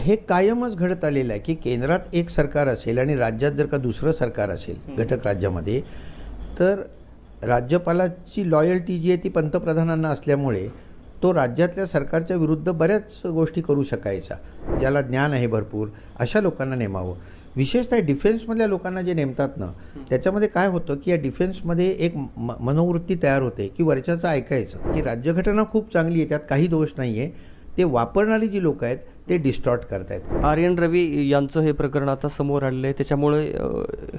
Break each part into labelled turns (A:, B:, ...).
A: हे कायमच घडत आलेलं आहे की केंद्रात एक सरकार असेल आणि राज्यात जर का दुसरं सरकार असेल घटक राज्यामध्ये तर राज्यपालाची लॉयल्टी जी आहे ती पंतप्रधानांना असल्यामुळे तो राज्यातल्या सरकारच्या विरुद्ध बऱ्याच गोष्टी करू शकायचा. ज्याला ज्ञान आहे भरपूर. अशा लोकांना नेमावं. विशेषतः डिफेन्समधल्या लोकांना जे नेमतात ना त्याच्यामध्ये काय होतं की या डिफेन्समध्ये एक म मनोवृत्ती तयार होते की वरच्याचं ऐकायचं की राज्यघटना खूप चांगली आहे त्यात काही दोष नाही आहे ते वापरणारी जी लोक आहेत ते डिस्टॉर्ट करतायत.
B: आर्यन रवी यांचं हे प्रकरण आता समोर आलेलं आहे. त्याच्यामुळे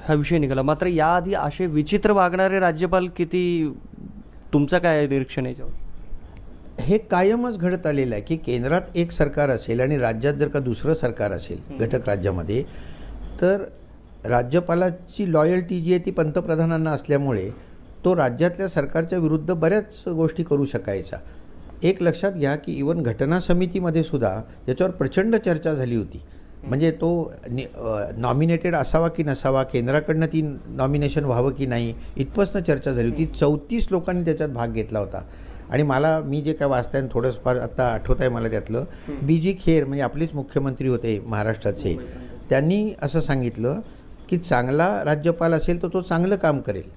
B: हा विषय निघाला. मात्र याआधी असे विचित्र वागणारे राज्यपाल किती तुमचं काय निरीक्षण आहे
A: हे कायमच घडत आलेलं आहे की केंद्रात एक सरकार असेल आणि राज्यात जर का दुसरं सरकार असेल घटक राज्यामध्ये तर राज्यपालाची लॉयल्टी जी आहे ती पंतप्रधानांना असल्यामुळे तो राज्यातल्या सरकारच्या विरुद्ध बऱ्याच गोष्टी करू शकायचा. एक लक्षात घ्या की इवन घटना समितीमध्ये सुद्धा याच्यावर प्रचंड चर्चा झाली होती. म्हणजे तो नॉमिनेटेड असावा की नसावा केंद्राकडनं ती नॉमिनेशन व्हावं की नाही इथपासनं चर्चा झाली होती. चौतीस लोकांनी त्याच्यात भाग घेतला होता. आणि मला मी जे काय वाचताय थोडंच फार आता आठवत आहे मला त्यातलं बी जी खेर म्हणजे आपलेच मुख्यमंत्री होते महाराष्ट्राचे त्यांनी असं सांगितलं की चांगला राज्यपाल असेल तर तो चांगलं काम करेल.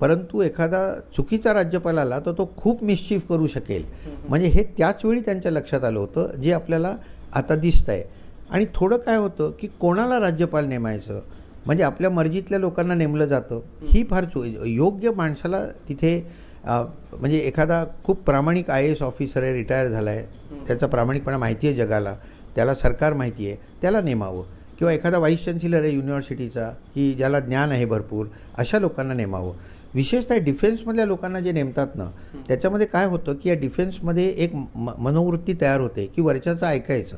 A: परंतु एखादा चुकीचा राज्यपाल आला तर तो खूप मिसचिफ करू शकेल. म्हणजे हे त्याच वेळी त्यांच्या लक्षात आलं होतं जे आपल्याला आता दिसतं आहे आणि थोडं काय होतं की कोणाला राज्यपाल नेमायचं? म्हणजे आपल्या मर्जीतल्या लोकांना नेमलं जातं. ही फार चु योग्य माणसाला तिथे म्हणजे एखादा खूप प्रामाणिक आय ए एस ऑफिसर आहे रिटायर झाला आहे त्याचा प्रामाणिकपणा माहिती आहे जगाला. त्याला सरकार माहिती आहे. त्याला नेमावं. किंवा एखादा व्हाईस चान्सलर आहे युनिव्हर्सिटीचा की ज्याला ज्ञान आहे भरपूर अशा लोकांना नेमावं. विशेषतः डिफेन्समधल्या लोकांना जे नेमतात ना त्याच्यामध्ये काय होतं की या डिफेन्समध्ये एक म मनोवृत्ती तयार होते की वरच्याचं ऐकायचं.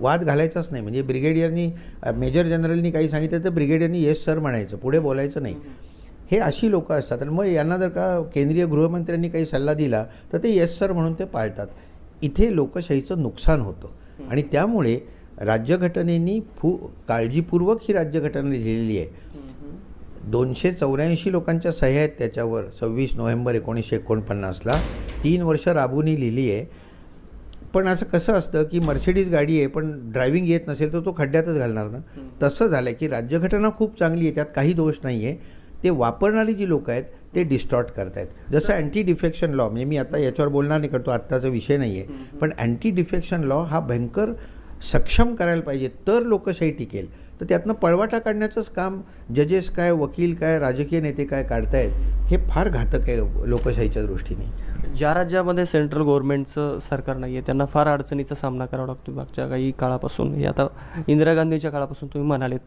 A: वाद घालायचाच नाही. म्हणजे ब्रिगेडियरनी मेजर जनरलनी काही सांगितलं तर ब्रिगेडियरनी येस सर म्हणायचं. पुढे बोलायचं नाही. हे अशी लोकं असतात. आणि मग यांना जर का केंद्रीय गृहमंत्र्यांनी काही सल्ला दिला तर ते येस सर म्हणून ते पाळतात. इथे लोकशाहीचं नुकसान होतं. आणि त्यामुळे राज्यघटनेनी फू काळजीपूर्वक ही राज्यघटना लिहिलेली आहे. दोनशे चौऱ्याऐंशी लोकांच्या सह्या आहेत त्याच्यावर. सव्वीस नोव्हेंबर एकोणीसशे एकोणपन्नासला. तीन वर्ष राबूनी लिहिली आहे पण असं कसं असतं की मर्सिडीज गाडी आहे पण ड्रायव्हिंग येत नसेल तर तो खड्ड्यातच घालणार ना? तसं झालं की राज्यघटना खूप चांगली आहे त्यात काही दोष नाही आहे ते वापरणारी जी लोक आहेत ते डिस्टॉर्ट करतायत. जसं अँटी डिफेक्शन लॉ म्हणजे मी आता याच्यावर बोलणार नाही करतो आत्ताचा विषय नाही आहे पण अँटी डिफेक्शन लॉ हा भयंकर सक्षम करायला पाहिजे तर लोकशाही टिकेल. तर त्यातनं पळवाटा काढण्याचंच काम जजेस काय वकील काय राजकीय नेते काय काढतायत हे फार घातक आहे लोकशाहीच्या दृष्टीने.
B: ज्या राज्यामध्ये सेंट्रल गव्हर्नमेंटचं सरकार नाही आहे त्यांना फार अडचणीचा सामना करावा लागतो. मागच्या काही काळापासून हे आता इंदिरा गांधीच्या काळापासून तुम्ही म्हणालेत.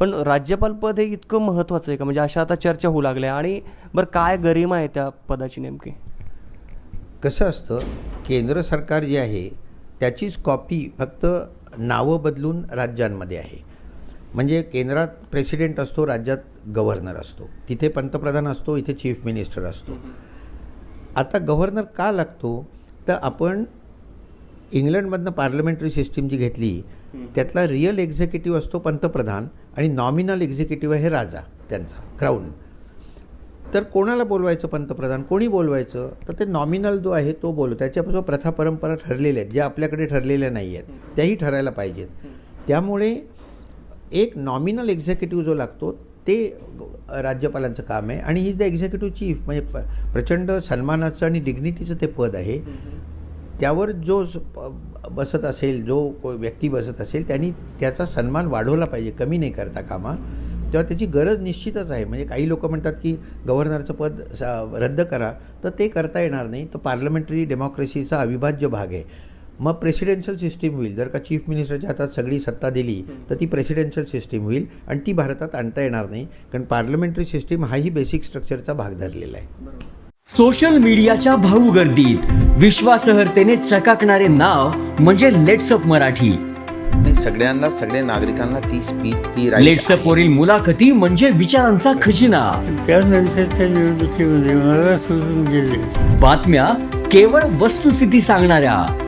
B: पण राज्यपाल पद हे इतकं महत्त्वाचं आहे का? म्हणजे अशा आता चर्चा होऊ लागल्या आणि बरं काय गरिमा आहे त्या पदाची नेमकी?
A: कसं असतं केंद्र सरकार जे आहे त्याचीच कॉपी फक्त नावं बदलून राज्यांमध्ये आहे. म्हणजे केंद्रात प्रेसिडेंट असतो राज्यात गव्हर्नर असतो. तिथे पंतप्रधान असतो इथे चीफ मिनिस्टर असतो. आता गव्हर्नर का लागतो? तर आपण इंग्लंडमधनं पार्लमेंटरी सिस्टीम जी घेतली त्यातला रिअल एक्झिक्युटिव्ह असतो पंतप्रधान आणि नॉमिनल एक्झिक्युटिव्ह आहे राजा त्यांचा क्राऊन तर कोणाला बोलवायचं पंतप्रधान? कोणी बोलवायचं? तर ते नॉमिनल जो आहे तो बोलू त्याच्यापासून प्रथा परंपरा ठरलेल्या आहेत ज्या आपल्याकडे ठरलेल्या नाही आहेत त्याही ठरायला पाहिजेत. त्यामुळे एक नॉमिनल एक्झिक्युटिव्ह जो लागतो ते राज्यपालांचं काम आहे. आणि ही द एक्झिक्युटिव्ह चीफ म्हणजे प प्रचंड सन्मानाचं आणि डिग्निटीचं ते पद आहे. त्यावर जो स- प- बसत असेल जो को व्यक्ती बसत असेल त्यांनी त्याचा सन्मान वाढवला पाहिजे. कमी नाही करता कामा. तेव्हा त्याची गरज निश्चितच आहे. म्हणजे काही लोक म्हणतात की गव्हर्नरचं पद स- रद्द करा. तर ते करता येणार नाही. तर पार्लमेंटरी डेमोक्रेसीचा अविभाज्य भाग आहे. मग प्रेसिडेन्शियल सिस्टीम होईल. जर का चीफ मिनिस्टरच्या हातात सगळी सत्ता दिली तर ती प्रेसिडेन्शियल सिस्टीम होईल आणि ती भारतात आणता येणार नाही. कारण पार्लमेंटरी सिस्टीम हाही बेसिक स्ट्रक्चरचा भाग धरलेला आहे.
C: सोशल मीडियाच्या भाऊ गर्दीत विश्वासार्हतेने चकाकणारे नाव म्हणजे लेट्सअप मराठी.
D: नाही सगळ्यांना सगळ्या नागरिकांना ती स्पीच ती
C: लेट्सअप. वरील मुलाखती म्हणजे विचारांचा खजिना.
E: त्यानंतरच्या निवडणुकीमध्ये मला सोडून गेले.
C: बातम्या केवळ वस्तुस्थिती सांगणाऱ्या.